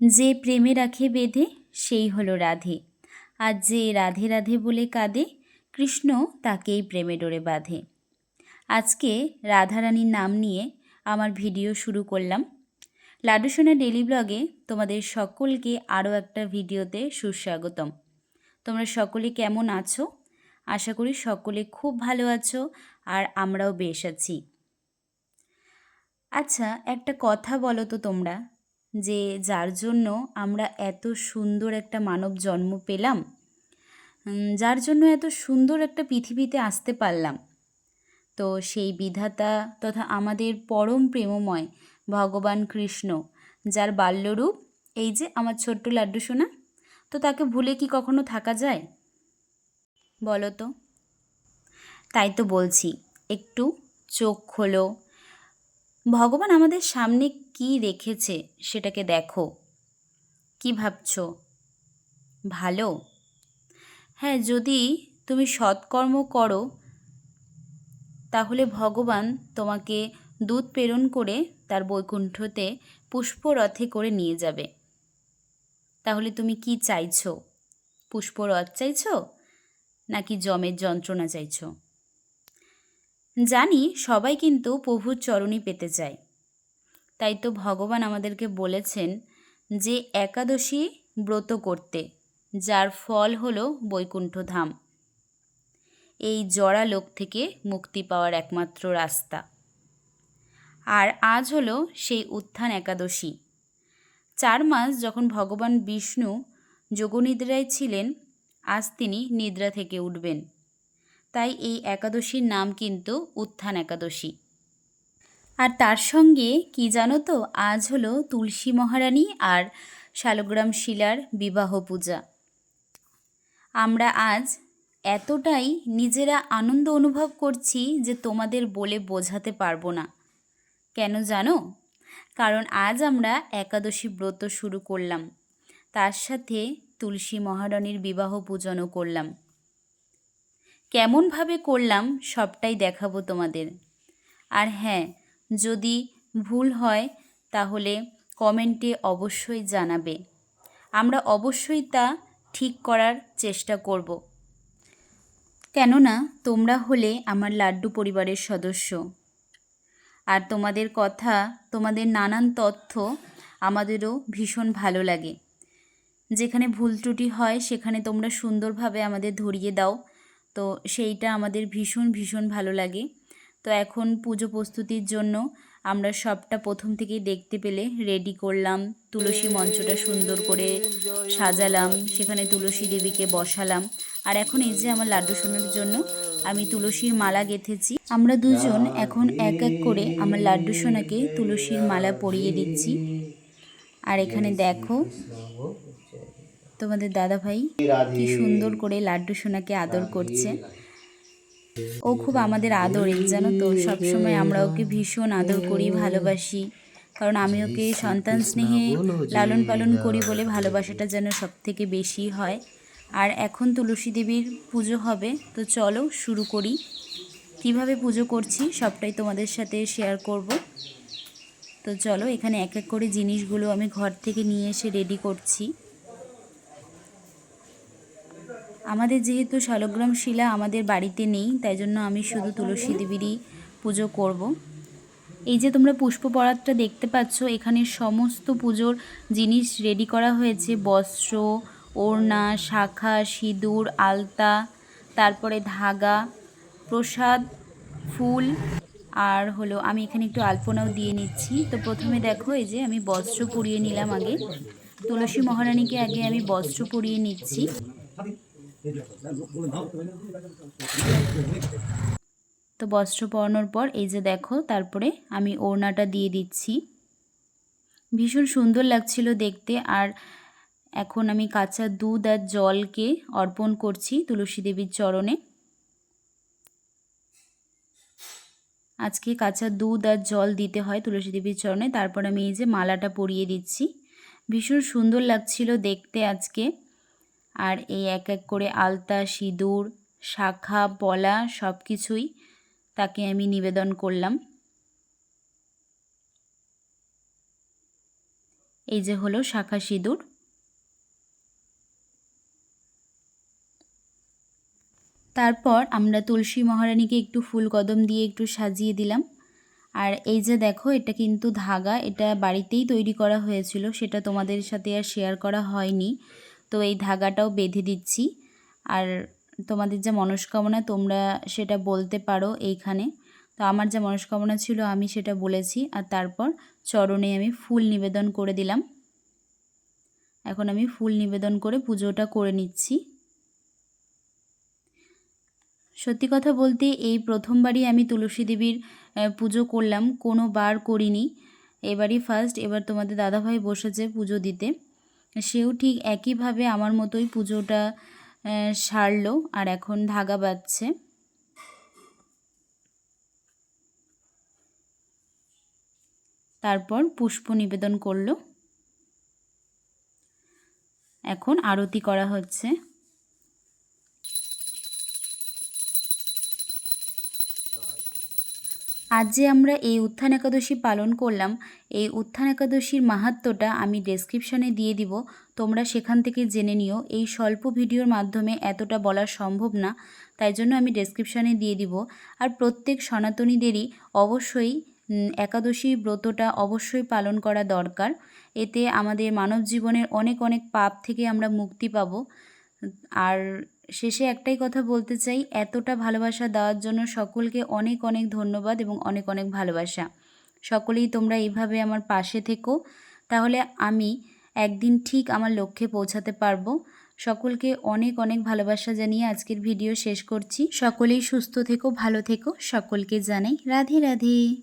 যে প্রেমে রাখে বেঁধে সেই হলো রাধে। আর যে রাধে রাধে বলে কাঁদে, কৃষ্ণ তাকেই প্রেমে ডোরে বাঁধে। আজকে রাধারানীর নাম নিয়ে আমার ভিডিও শুরু করলাম। লাডুসোনা ডেলি ব্লগে তোমাদের সকলকে আরও একটা ভিডিওতে সুস্বাগতম। তোমরা সকলে কেমন আছো? আশা করি সকলে খুব ভালো আছো আর আমরাও বেশ আছি। আচ্ছা একটা কথা বলো তো তোমরা। যে যার জন্য আমরা এত সুন্দর একটা মানব জন্ম পেলাম যার জন্য এত সুন্দর একটা পৃথিবীতে আসতে পারলাম। তো সেই বিধাতা তথা আমাদের পরম প্রেমময় ভগবান কৃষ্ণ, যার বাল্যরূপ, এই যে আমার ছোট্ট লাড্ডু সোনা, তো তাকে ভুলে কি কখনো থাকা যায়? বলো তো। তাই তো বলছি, একটু চোখ খোলো ভগবান আমাদের সামনে কি রেখেছে সেটাকে দেখো। কি ভাবছ? ভালো? হ্যাঁ যদি তুমি সৎকর্ম করো, তাহলে ভগবান তোমাকে দুধ প্রেরণ করে তার বৈকুণ্ঠতে পুষ্পরথে করে নিয়ে যাবে। তাহলে তুমি কি চাইছো? পুষ্পরথ চাইছো? নাকি জমের যন্ত্রণা চাইছো? জানি সবাই কিন্তু প্রভুর চরণই পেতে চায়। তাই তো ভগবান আমাদেরকে বলেছেন যে একাদশী ব্রত করতে, যার ফল হলো বৈকুণ্ঠ ধাম। এই জড়া লোক থেকে মুক্তি পাওয়ার একমাত্র রাস্তা। আর আজ হলো সেই উত্থান একাদশী। চার মাস যখন ভগবান বিষ্ণু যোগনিদ্রায় ছিলেন, আজ তিনি নিদ্রা থেকে উঠবেন। তাই এই একাদশীর নাম কিন্তু উত্থান একাদশী। আর তার সঙ্গে কি জানো তো, আজ হলো তুলসী মহারানী আর শালগ্রাম শিলার বিবাহ পূজা। আমরা আজ এতটাই নিজেরা আনন্দ অনুভব করছি যে তোমাদের বলে বোঝাতে পারব না। কেন জানো? কারণ আজ আমরা একাদশী ব্রত শুরু করলাম। তার সাথে তুলসী মহারানীর বিবাহ পূজনও করলাম। কেমনভাবে করলাম সবটাই দেখাবো তোমাদের। আর হ্যাঁ যদি ভুল হয় তাহলে কমেন্টে অবশ্যই জানাবে। আমরা অবশ্যই তা ঠিক করার চেষ্টা করব। কেননা তোমরা হলে আমার লাড্ডু পরিবারের সদস্য। আর তোমাদের কথা, তোমাদের নানান তথ্য আমাদেরও ভীষণ ভালো লাগে। যেখানে ভুল ত্রুটি হয় সেখানে তোমরা সুন্দরভাবে আমাদের ধরিয়ে দাও। তো সেইটা আমাদের ভীষণ ভীষণ ভালো লাগে। তো এখন পুজো প্রস্তুতির জন্য আমরা সবটা প্রথম থেকেই দেখতে পেলে রেডি করলাম, তুলসী মঞ্চটা সুন্দর করে সাজালাম, সেখানে তুলসী দেবীকে বসালাম। আর এখন এই যে আমার লাড্ডু সোনার জন্য আমি তুলসীর মালা গেঁথেছি। আমরা দুজন এখন এক এক করে আমার লাড্ডু সোনাকে তুলসীর মালা পরিয়ে দিচ্ছি। আর এখানে দেখো তোমাদের দাদা ভাই কি সুন্দর করে লাড্ডু সোনাকে আদর করছে। ও খুব আমাদের আদরেই জানো তো? সবসময় আমরা ওকে ভীষণ আদর করি ভালোবাসি। কারণ আমি ওকে সন্তান স্নেহে লালন পালন করি বলে ভালোবাসাটা যেন সব থেকে বেশি হয়। আর এখন তুলসী দেবীর পুজো হবে তো চলো শুরু করি। কীভাবে পুজো করছি সবটাই তোমাদের সাথে শেয়ার করব। তো চলো এখানে এক এক করে জিনিসগুলো আমি ঘর থেকে নিয়ে এসে রেডি করছি। আমাদের যেহেতু শালগ্রাম শিলা আমাদের বাড়িতে নেই, তাই জন্য আমি শুধু তুলসী দেবীরই পুজো করব। এই যে তোমরা পুষ্প পরাতটা দেখতে পাচ্ছ, এখানে সমস্ত পুজোর জিনিস রেডি করা হয়েছে। বস্ত্র, ওড়না, শাখা, সিঁদুর, আলতা, তারপরে ধাগা, প্রসাদ, ফুল, আর হলো আমি এখানে একটু আলপনাও দিয়ে নিচ্ছি। তো প্রথমে দেখো, এই যে আমি বস্ত্র পরিয়ে নিলাম আগে। তুলসী মহারানীকে আগে আমি বস্ত্র পরিয়ে নিচ্ছি। তো বস্ত্র পরানোর পর এই যে দেখো, তারপরে আমি ওড়নাটা দিয়ে দিচ্ছি। ভীষণ সুন্দর লাগছিল দেখতে, আর এখন আমি কাঁচা দুধ আর জলকে অর্পণ করছি তুলসী দেবীর চরণে। আজকে কাঁচা দুধ আর জল দিতে হয় তুলসী দেবীর চরণে, তারপর আমি এই যে মালাটা পরিয়ে দিচ্ছি। ভীষণ সুন্দর লাগছিল দেখতে আজকে। আর এই এক এক করে আলতা, সিঁদুর, শাখা, পলা সব কিছুই তাকে আমি নিবেদন করলাম। এই যে হলো শাখা, সিঁদুর। তারপর আমরা তুলসী মহারানীকে একটু ফুল কদম দিয়ে একটু সাজিয়ে দিলাম। আর এই যে দেখো, এটা কিন্তু ধাগা, এটা বাড়িতেই তৈরি করা হয়েছিল, সেটা তোমাদের সাথে আর শেয়ার করা হয়নি। তো এই ধাগাটাও বেঁধে দিচ্ছি। আর তোমাদের যা মনস্কামনা, তোমরা সেটা বলতে পারো এইখানে। তো আমার যা মনস্কামনা ছিল, আমি সেটা বলেছি। আর তারপর চরণে আমি ফুল নিবেদন করে দিলাম। এখন আমি ফুল নিবেদন করে পুজোটা করে নিচ্ছি। সত্যি কথা বলতে, এই প্রথমবারই আমি তুলসী দেবীর পুজো করলাম। কোনো বার করিনি। এবারই ফার্স্ট এবার তোমাদের দাদাভাই বসেছে পুজো দিতে। সেও ঠিক একইভাবে আমার মতোই পুজোটা সারলো আর এখন ধাগা বাঁধছে তারপর পুষ্প নিবেদন করল। এখন আরতি করা হচ্ছে। আজ যে আমরা এই উত্থান একাদশী পালন করলাম, এই উত্থান একাদশীর মাহাত্ম্যটা আমি ডেসক্রিপশানে দিয়ে দিব। তোমরা সেখান থেকে জেনে নিও। এই স্বল্প ভিডিওর মাধ্যমে এতটা বলা সম্ভব না, তাই জন্য আমি ডেসক্রিপশানে দিয়ে দিব। আর প্রত্যেক সনাতনীদেরই অবশ্যই একাদশী ব্রতটা অবশ্যই পালন করা দরকার। এতে আমাদের মানব জীবনের অনেক অনেক পাপ থেকে আমরা মুক্তি পাব। আর শেষে একটাই কথা বলতে চাই, এতটা ভালোবাসা দেওয়ার জন্য সকলকে অনেক অনেক ধন্যবাদ এবং অনেক অনেক ভালোবাসা। সকলেই তোমরা এইভাবে আমার পাশে থেকো, তাহলে আমি একদিন ঠিক আমার লক্ষ্যে পৌঁছাতে পারব। সকলকে অনেক অনেক ভালোবাসা জানিয়ে আজকের ভিডিও শেষ করছি। সকলেই সুস্থ থেকো, ভালো থেকো। সকলকে জানাই রাধে রাধে।